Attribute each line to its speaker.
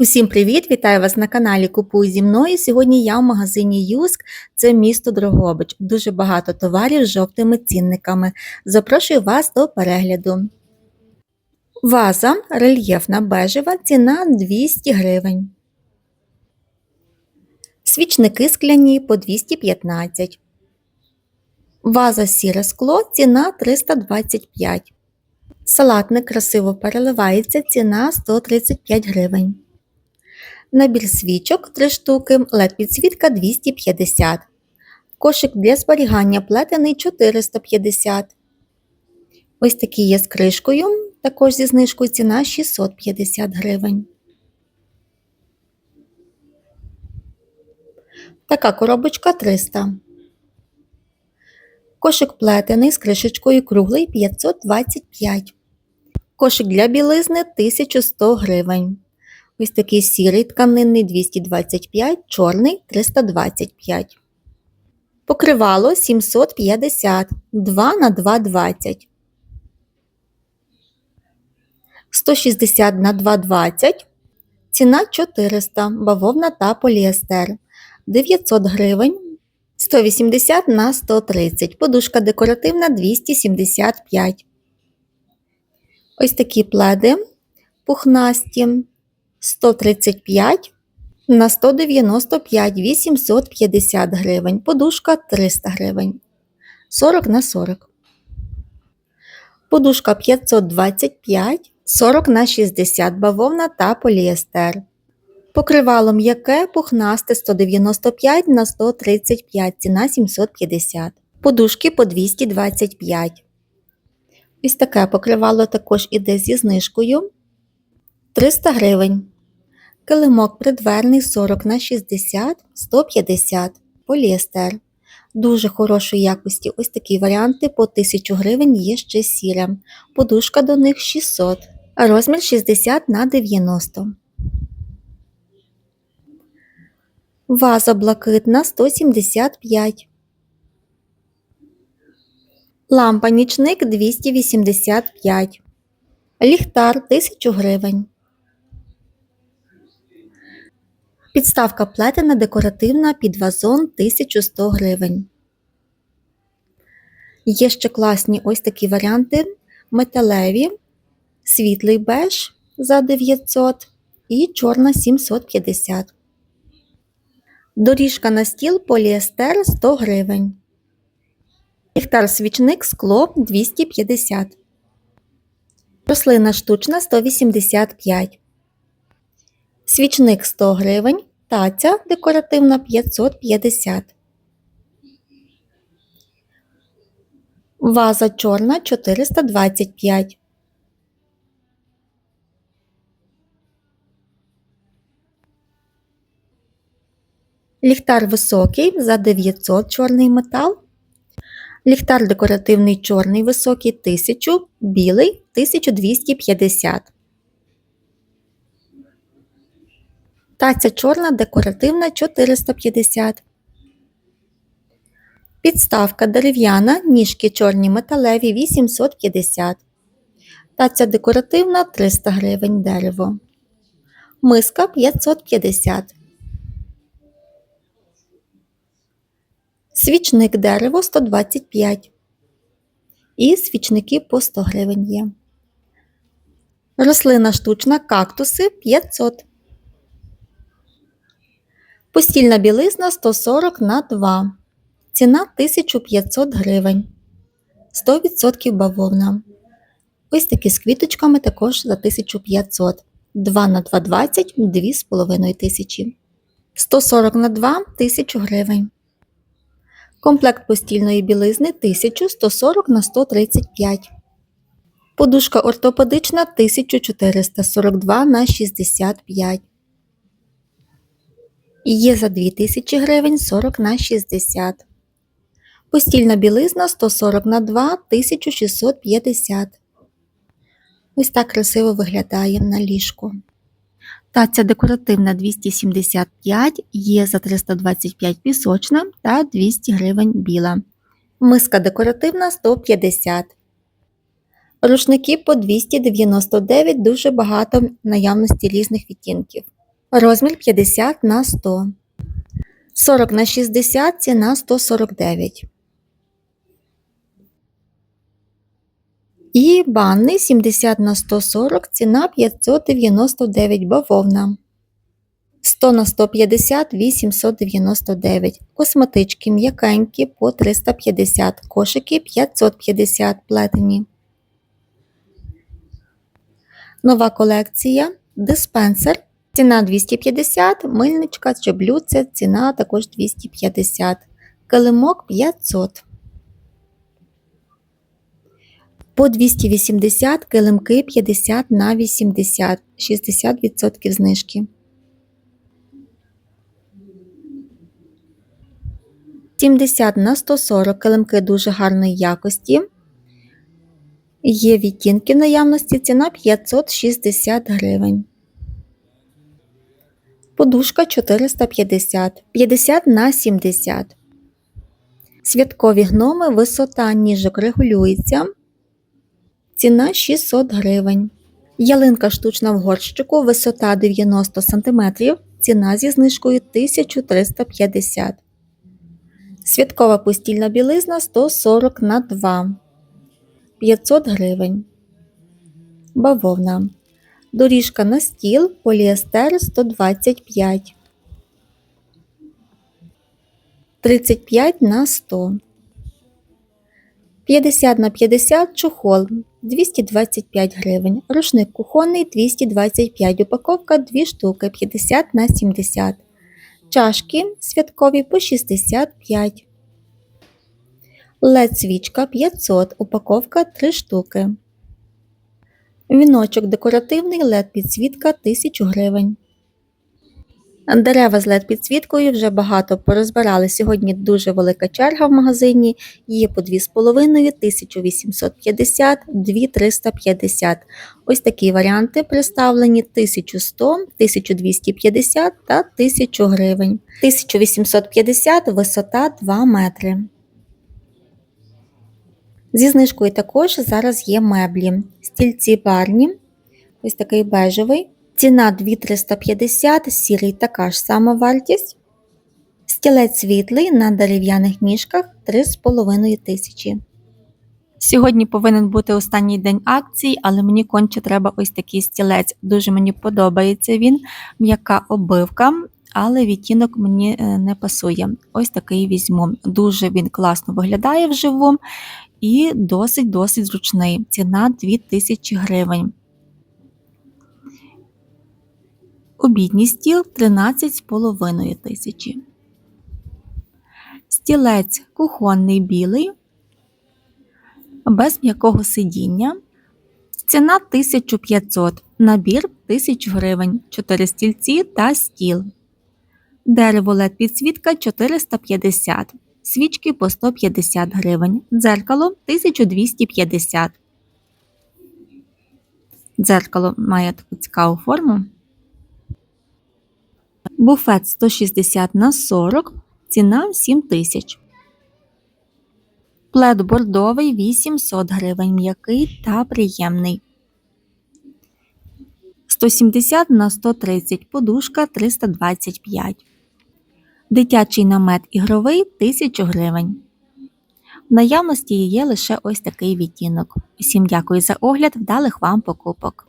Speaker 1: Усім привіт! Вітаю вас на каналі Купуй зі мною. Сьогодні я в магазині Юск, це місто Дрогобич. Дуже багато товарів з жовтими цінниками. Запрошую вас до перегляду. Ваза рельєфна бежева, ціна 200 гривень. Свічники скляні по 215. Ваза сіре скло, ціна 325. Салатник красиво переливається, ціна 135 гривень. Набір свічок 3 штуки, led підсвітка 250. Кошик для зберігання плетений 450. Ось такий є з кришкою, також зі знижкою ціна 650 гривень. Така коробочка 300. Кошик плетений з кришечкою круглий 525. Кошик для білизни 1100 гривень. Ось такий сірий тканинний 225, чорний 325. Покривало 750, 2 на 220. 160 на 220. Ціна 400, бавовна та поліестер. 900 гривень. 180 на 130. Подушка декоративна 275. Ось такі пледи пухнасті 135 на 195 850 гривень. Подушка 300 гривень. 40 на 40. Подушка 525, 40 на 60 бавовна та поліестер. Покривало м'яке, пухнасте 195 на 135, ціна 750. Подушки по 225. Ось таке покривало також іде зі знижкою 300 гривень. Килимок придверний 40 на 60 150 поліестер. Дуже хорошої якості. Ось такі варіанти по 1000 гривень є ще сіре. Подушка до них 600, розмір 60 на 90. Ваза блакитна 175. Лампа нічник 285. Ліхтар 1000 гривень. Підставка плетена декоративна під вазон 1100 гривень. Є ще класні ось такі варіанти металеві, світлий беж за 900 і чорна 750. Доріжка на стіл поліестер 100 гривень. Ліхтар свічник скло 250. Рослина штучна 185. Свічник 100 гривень. Таця декоративна 550. Ваза чорна 425. Ліхтар високий за 900 чорний метал. Ліхтар декоративний чорний високий 1000, білий 1250. Таця чорна декоративна 450. Підставка дерев'яна, ніжки чорні металеві 850. Таця декоративна 300 гривень дерево. Миска 550. Свічник дерево 125. І свічники по 100 гривень є. Рослина штучна кактуси 500. Постільна білизна 140 на 2. Ціна 1500 гривень. 100% бавовна. Ось такі з квіточками також за 1500. 2 на 220 2500. 140 на 2 1000 гривень. Комплект постільної білизни 1140 на 135. Подушка ортопедична 1442 на 65. Є за 2000 гривень 40 на 60. Постільна білизна 140 на 2 1650. Ось так красиво виглядає на ліжку. Таця декоративна 275, є за 325 пісочна та 200 гривень біла. Миска декоративна 150. Рушники по 299 дуже багато наявності різних відтінків. Розмір 50 на 100. 40 на 60 ціна 149. І банний 70 на 140 ціна 599 бавовна. 100 на 150 899. Косметички м'якенькі по 350. Кошики 550 плетені. Нова колекція. Диспенсер. Ціна 250, мильничка чи блюдце, ціна також 250. Килимок 500. По 280 килимки 50 на 80, 60% знижки. Сімдесят на 140 килимки дуже гарної якості. Є відтінки в наявності, ціна 560 гривень. Подушка 450, 50 на 70. Святкові гноми, висота ніжок регулюється. Ціна 600 гривень. Ялинка штучна в горщику, висота 90 см, ціна зі знижкою 1350 Святкова постільна білизна 140 на 2 500 гривень. Бавовна. Доріжка на стіл, поліестер 125. 35 на 100. 50 на 50 чохол 225 гривень. Рушник кухонний 225. Упаковка 2 штуки 50 на 70. Чашки святкові по 65. LED свічка 500. Упаковка 3 штуки. Віночок декоративний LED підсвітка 1000 гривень. Дерева з LED підсвіткою вже багато порозбирали. Сьогодні дуже велика черга в магазині. Є по 2,5, 1850, 2350. Ось такі варіанти представлені 1100, 1250 та 1000 гривень. 1850 висота 2 метри. Зі знижкою також зараз є меблі. Стільці барні, ось такий бежевий. Ціна 2350, сірий така ж сама вартість. Стілець світлий на дерев'яних ніжках 3,5 тисячі. Сьогодні повинен бути останній день акцій, але мені конче треба ось такий стілець. Дуже мені подобається він, м'яка обивка, але відтінок мені е, не пасує. Ось такий візьму. Дуже він класно виглядає вживу і досить-досить зручний. Ціна 2000 гривень. Обідній стіл 13,5 тисячі. Стілець кухонний білий, без м'якого сидіння. Ціна 1500, набір 1000 гривень, 4 стільці та стіл. Дерево LED підсвітка 450, свічки по 150 гривень, дзеркало 1250. Дзеркало має таку цікаву форму. Буфет 160 на 40, ціна 7 тисяч. Плед бордовий 800 гривень, м'який та приємний. 170 на 130, подушка 325. Дитячий намет ігровий 1000 гривень. В наявності є лише ось такий відтінок. Усім дякую за огляд, вдалих вам покупок.